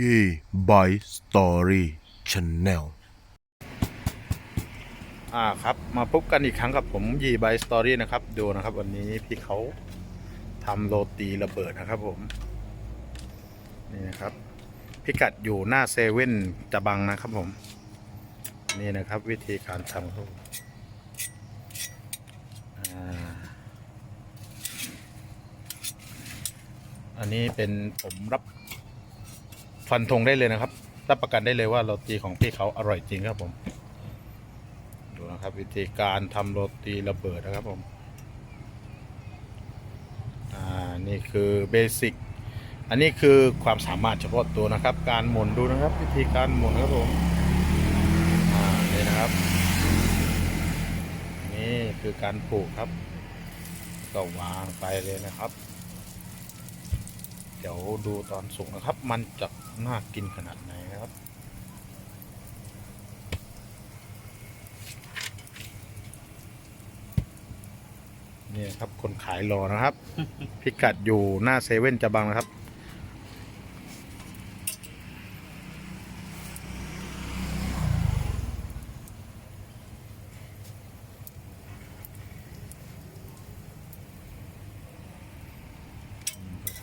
ยี่บายสตอรี่ชแนลอ่าครับ มาพบกันอีกครั้งกับผมยีบายสตอรี่นะครับ ดูนะครับ วันนี้พี่เขาทำโรตีระเบิดนะครับผม นี่นะครับ พิกัดอยู่หน้าเซเว่นจะบังนะครับผม นี่นะครับวิธีการทำครับอันนี้เป็นผมรับ ฟันธงได้เลยนะครับ รับประกันได้เลยว่าโรตีของพี่เขาอร่อยจริงครับผม ดูนะครับ วิธีการทำโรตีระเบิดนะครับผมอ่านี่คือเบสิกอันนี้คือความสามารถเฉพาะตัวนะครับ การหมุนดูนะครับ วิธีการหมุนครับผมอ่านี่นะครับ นี่คือการปลูกครับ ก็วางไปเลยนะครับ ดี๋ยวดูตอนสุกนะครับ มันจะน่ากินขนาดไหนนะครับ นี่ครับคนขายรอนะครับ พิกัดอยู่หน้าเซเว่นจะบังนะครับ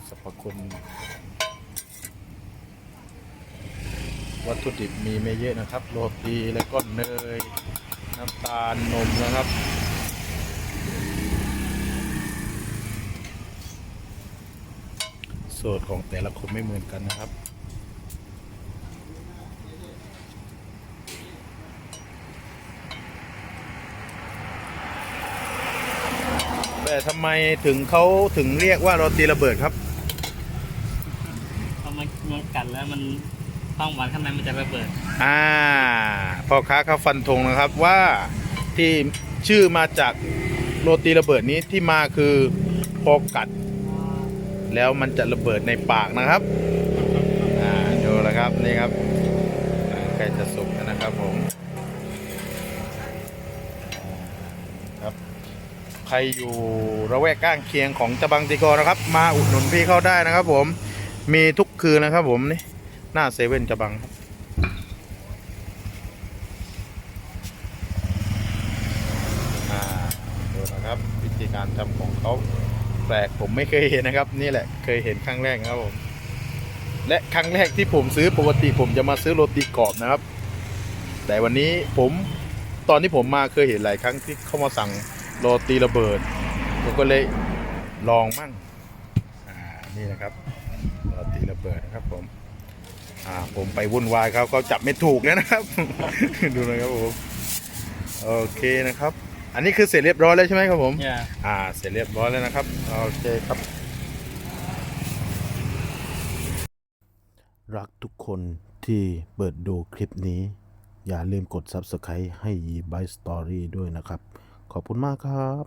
สรร พคุณ วัตถุดิบมีไม่เยอะนะครับ โรตีแล้วก็เนย น้ำตาลนมนะครับสูตรของแต่ละคนไม่เหมือนกันนะครับ แต่ทำไมถึงเขาถึงเรียกว่าโรตีระเบิดครับ พอมันมันกัดแล้วมันความหวานข้างในมันจะระเบิด อ่าพ่อค้าเขาฟันธงนะครับว่าที่ชื่อมาจากโรตีระเบิดนี้ที่มาคือพอกัด แล้วมันจะระเบิดในปากนะครับ อ่าดูแล้วครับนี่ครับใกล้จะสุกแล้วนะครับผมครับใครอยู่ระแวกข้างเคียงของจะบังติกอนะครับ มาอุดหนุนพี่เข้าได้นะครับผม มีทุกคืนนะครับผมนี่ หน้าเซเว่นจะบังครับอ่าดูนะครับ วิธีการทำของเขาแปลกผมไม่เคยเห็นนะครับ นี่แหละเคยเห็นครั้งแรกครับผม และครั้งแรกที่ผมซื้อปกติผมจะมาซื้อโรตีกรอบนะครับ แต่วันนี้ผมตอนที่ผมมาเคยเห็นหลายครั้งที่เขามาสั่งโรตีระเบิดผมก็เลยลองมั่ง นี่นะครับโรตีระเบิดนะครับผมอ่าผมไปวุ่นวายเขาเขาจับไม่ถูกแล้วนะครับ ดูนะครับผมโอเคนะครับ อันนี้คือเสร็จเรียบร้อยแล้วใช่ไหมครับผมอย่าอ่าเสร็จเรียบร้อยแล้วนะครับโอเคครับ รักทุกคนที่เปิดดูคลิปนี้ อย่าลืมกด Subscribe ให้ยีบายสตอรี่ด้วยนะครับ ขอบคุณมากครับ